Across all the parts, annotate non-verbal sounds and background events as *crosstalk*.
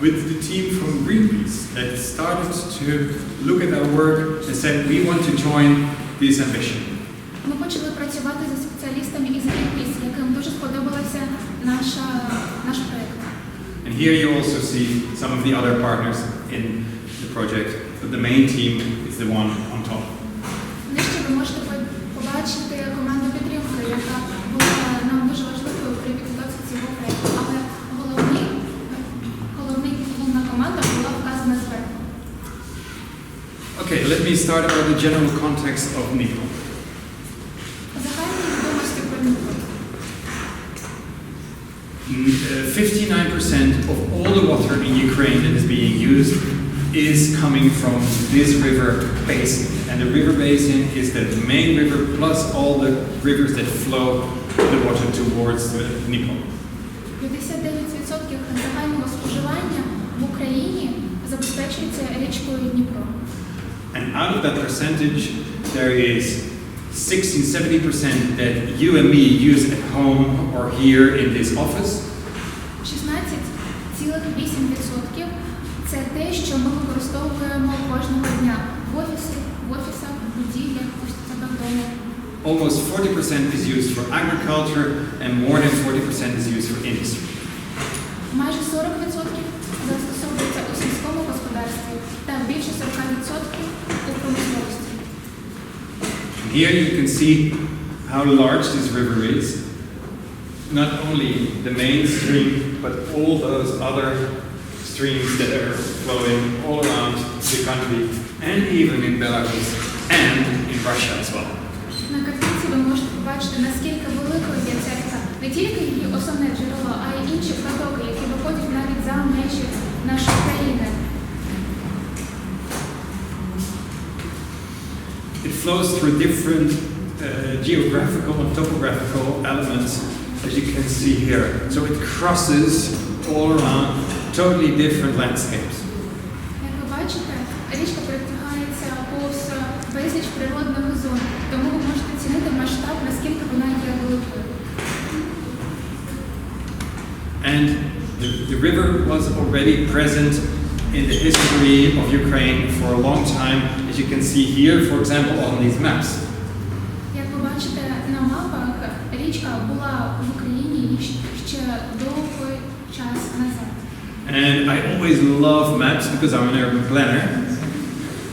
with the team from Greenpeace that started to look at our work and said, we want to join this ambition. Ми почали працювати зі спеціалістами із Greenpeace, яким дуже сподобалася наша наш проект. And here you also see some of the other partners in the project, but the main team is the one on top. Нижче ви можете по- побачити start about the general context of NIPO. Загальні відомості про Дніпро. Mm, uh, 59% of all the water in Ukraine that is being used is coming from this river basin. And the river basin is the main river plus all the rivers that flow the water towards the Dnipro. 59% загального споживання в Україні забезпечується річкою Дніпро. And out of that percentage, there is 16 70% that you and me use at home or here in this office. 16,8% це те, що ми використовуємо кожного дня в офісі, в офісах, в будівлях, ось себе вдома. Almost 40% is used for agriculture, and more than 40% is used for industry. Майже 40% застосовується у сільському господарстві та більше 40% Here you can see how large this river is. Not only the main stream, but all those other streams that are flowing all around the country, and even in Belarus and in Russia as well. На картинці ви можете побачити, наскільки великою є ця ріка. Не тільки її основне джерело, а й інші протоки, які виходять навіть за межі нашої країни. flows through different uh, geographical and topographical elements, as you can see here. So it crosses all around totally different landscapes. Як ви бачите, річка перетягається повз безліч природних зон, тому ви можете цінити масштаб, наскільки вона є великою. And the, the river was already present in the history of Ukraine for a long time, as you can see here, for example, on these maps. Як ви бачите на мапах, річка була в Україні ще довгий час назад. And I always love maps because I'm an urban planner.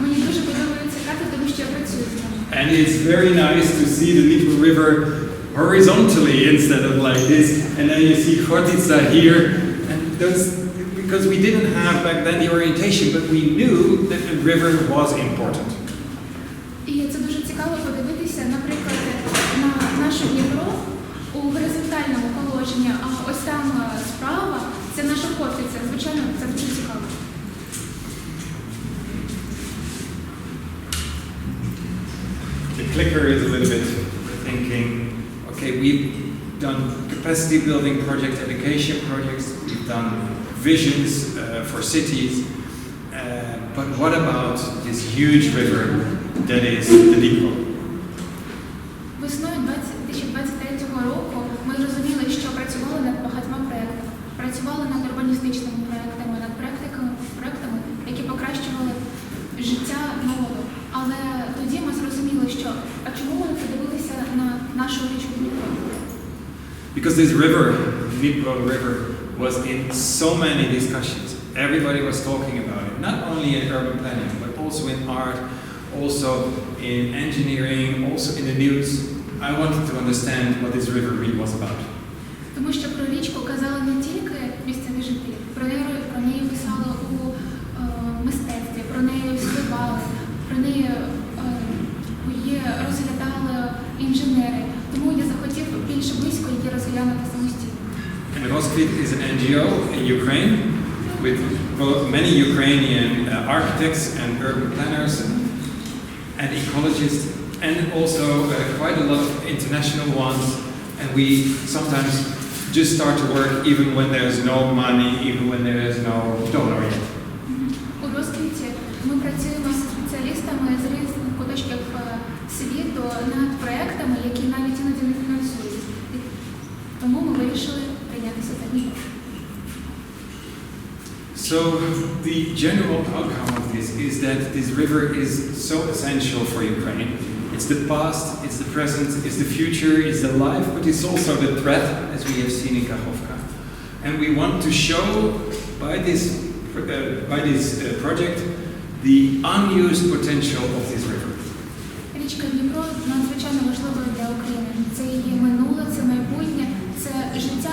Мені дуже подобається карти, тому що я працюю з ними. And it's very nice to see the Dnieper River horizontally instead of like this. And then you see Khortytsa here. And those, because we didn't have back then the orientation, but we knew that the river was important. І це дуже цікаво подивитися, наприклад, на наше Дніпро у горизонтальному положенні, а ось там е, справа це наша Хортиця. Звичайно, це дуже цікаво. The clicker is a little bit thinking, okay, we've done capacity building project, education projects, we've done visions uh, for cities, uh, but what about this huge river that is the? Весною 2023 року ми зрозуміли, що працювали над багатьма проектами. Працювали над урбаністичними проектами, над проектами, які покращували життя народу. Але тоді ми зрозуміли, що а чому ми подивилися на нашу річку Дніпро? Because this river, Dnipro River, was in so many discussions. Everybody was talking about it, not only in urban planning, but also in art, also in engineering, also in the news. I wanted to understand what this river really was about. Тому що про річку казали не тільки місцеві жителі, про неї, про неї писали у е, мистецтві, про неї співали, про неї е, її розглядали інженери. Тому я захотів більш близько її розглянути самостійно. And Roskrit is an NGO in Ukraine with well, many Ukrainian uh, architects and urban planners and, and ecologists, and also uh, quite a lot of international ones. And we sometimes just start to work even when there's no money, even when there is no donor yet. У розквіті ми працюємо з спеціалістами з різних куточків е, світу над проектами, які навіть іноді не фінансують. І Тому ми вирішили прийнятися за Дніпро. So the general outcome of this is that this river is so essential for Ukraine. It's the past, it's the present, it's the future, it's the life, but it's also the threat, as we have seen in Kachovka. And we want to show by this uh, by this uh, project the unused potential of this river. Річка Дніпро надзвичайно важливою для України. Це її минуле, це майбутнє, це життя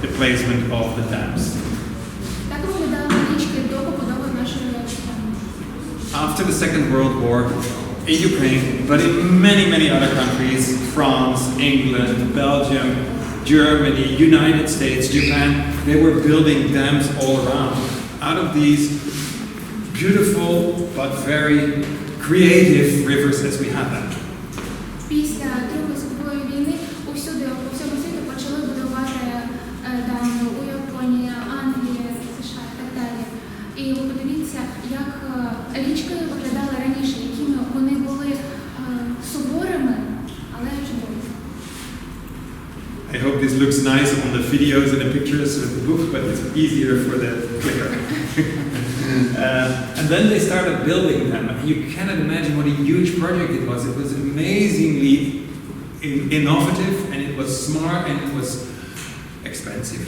the placement of the dams. After the Second World War, in Ukraine, but in many, many other countries, France, England, Belgium, Germany, United States, Japan, they were building dams all around. Out of these beautiful but very creative rivers as we have them. the videos and the pictures of the book, but it's easier for the clicker. *laughs* uh, and then they started building them. You cannot imagine what a huge project it was. It was amazingly in- innovative, and it was smart, and it was expensive.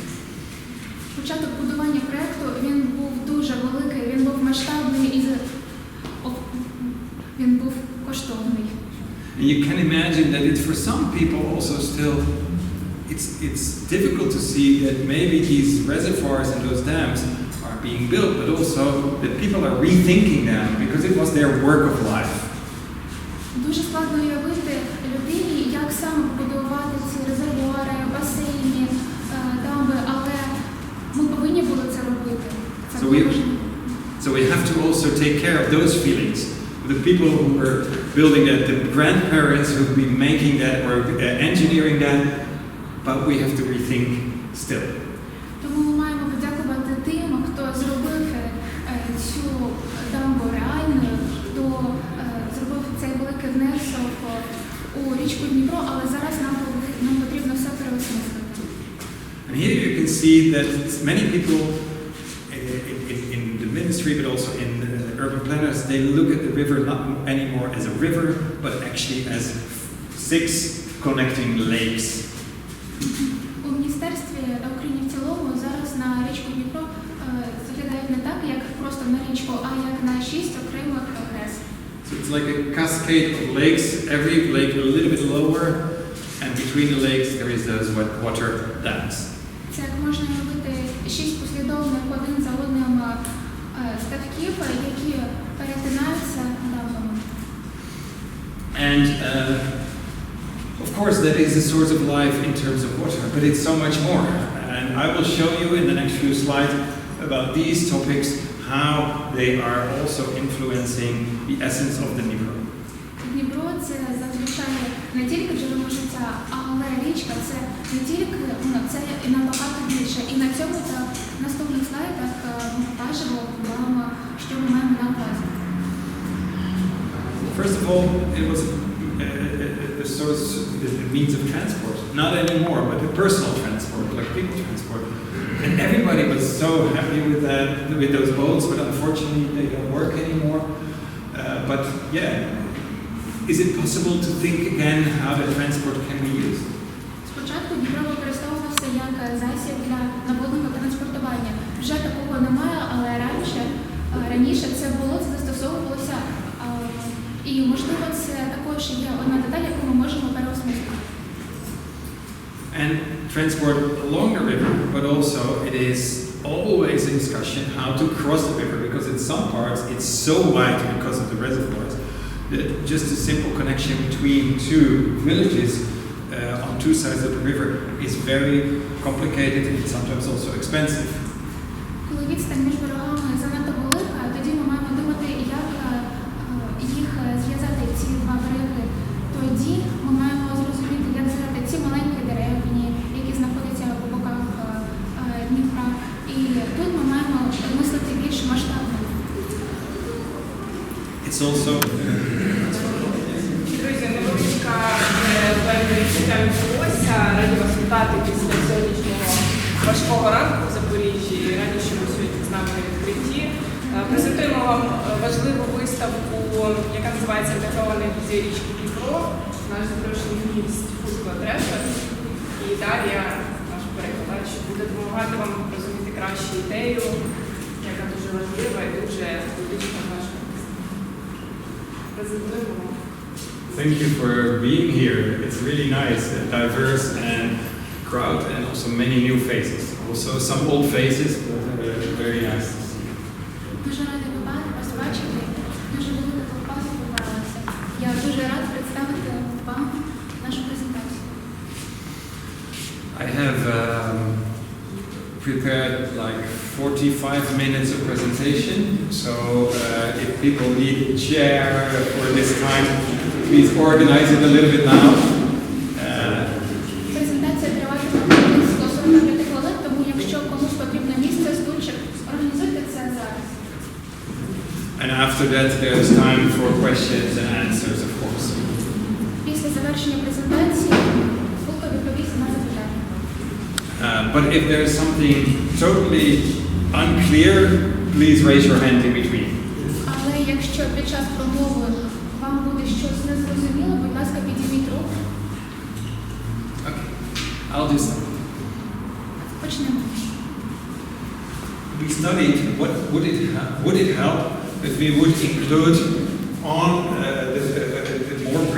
Початок будування проєкту він був дуже великий, він був масштабний і з- о, він був коштовний. And you can imagine that it's for some people also still. It's, it's difficult to see that maybe these reservoirs and those dams are being built, but also that people are rethinking them because it was their work of life. Дуже складно уявити людині, як саме побудувати ці резервуари, басейни, е, дамби, але ми повинні були це робити. Це So було we- важливо. So we have to also take care of those feelings. The people who were building that, the grandparents who've been making that or uh, engineering that, but we have to rethink still. Тому ми маємо подякувати тим, хто зробив е, цю дамбу реальною, хто е, зробив цей великий внесок у річку Дніпро, але зараз нам, пови- нам потрібно все переосмислити. And here you can see that many people uh, in, in, in the ministry, but also in uh, urban planners, they look at the river not anymore as a river, but actually as six connecting lakes. річку, а як на шість окремих ГЕС. So it's like a cascade of lakes, every lake a little bit lower, and between the lakes there is those wet water dams. Це як можна робити шість послідовних один за одним е, ставків, які перетинаються дамбами. And uh, of course, that is a source of life in terms of water, but it's so much more. And I will show you in the next few slides about these topics how they are also influencing the essence of the Dnipro. Дніпро це зазвичай не тільки джерело життя, але річка це не тільки ну, це і набагато більше. І на цьому та наступних слайдах е, ми покажемо вам, що ми маємо на увазі. First of all, it was a, a, a source, a means of transport. Not anymore, but a personal transport, like people transport. And everybody was so happy with that, with those boats, but unfortunately they don't work anymore. Uh, but yeah, is it possible to think again how the transport can be used? Спочатку Дніпро використовувався як засіб для наводного транспортування. Вже такого немає, але раніше, е, раніше це було, це застосовувалося. е, І можливо це також є одна деталь, яку ми можемо переосмислити. And transport along the river, but also it is always a discussion how to cross the river because in some parts it's so wide because of the reservoirs that just a simple connection between two villages uh, uh, on two sides of the river is very complicated and sometimes also expensive. Коли відстань між берегами занадто їх е, зв'язати ці два береги. Тоді ми маємо зрозуміти, як зв'язати ці маленькі деревні, які знаходяться по боках е, е, Дніпра. І тут ми маємо мислити більш масштабно. It's also Друзі, невеличка певне відчуття. Раді вас вітати після сьогоднішнього важкого ранку в Запоріжжі. Раді, що ви сьогодні з нами на відкритті. Е, Презентуємо вам е, важливу виставку, яка називається Інтегрований візія річки Дніпро. Наш запрошений гість Фузко Трешер. І Дар'я, наш перекладач, буде допомагати вам розуміти краще ідею, яка дуже важлива і дуже політична в нашому місті. Презентуємо вам. Thank you for being here. It's really nice, a diverse and crowd, and also many new faces. Also some old faces, but uh, very nice to see. Дуже рада ви- вас бачити. Дуже велика толпа зібралася. Я дуже рада представити вам нашу презентацію. I have um, prepared like 45 minutes of presentation. So uh, if people need a chair for this time, please organize it a little bit now. завершення презентації Фулка відповість на запитання. Uh, but if there is something totally unclear, please raise your hand in between. Але якщо під час промови вам буде щось незрозуміло, будь ласка, підійміть руку. Okay, I'll do some. Почнемо. We studied what would it ha- would it help if we would include on uh, the, the, the more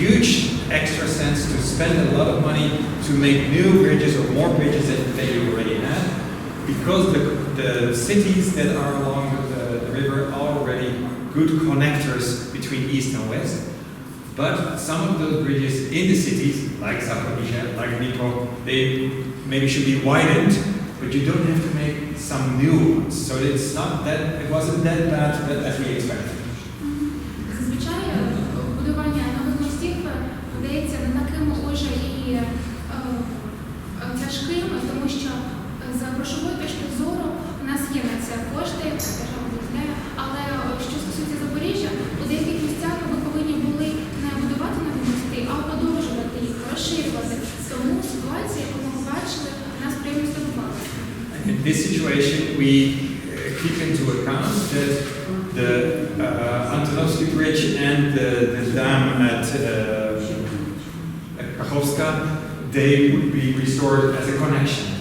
huge extra sense to spend a lot of money to make new bridges or more bridges than, than you already have, because the, the cities that are along the, the river are already good connectors between east and west. But some of those bridges in the cities, like Zaporizhia, like Dnipro, they maybe should be widened, but you don't have to make some new ones. So it's not that, it wasn't that bad that, as we expected. І е, е, тяжким, тому що е, з грошової точки зору у нас є на це кошти, держава виділяє, але що стосується Запоріжжя, у деяких місцях ми повинні були не будувати нові мости, а подовжувати їх, розширювати. Тому ситуація, яку ми бачили, нас приємно здивувала. And in this situation, uh, keep into account that the uh, Antonovsky Bridge and the, the dam at, uh, at Kachowska, they would be restored as a connection.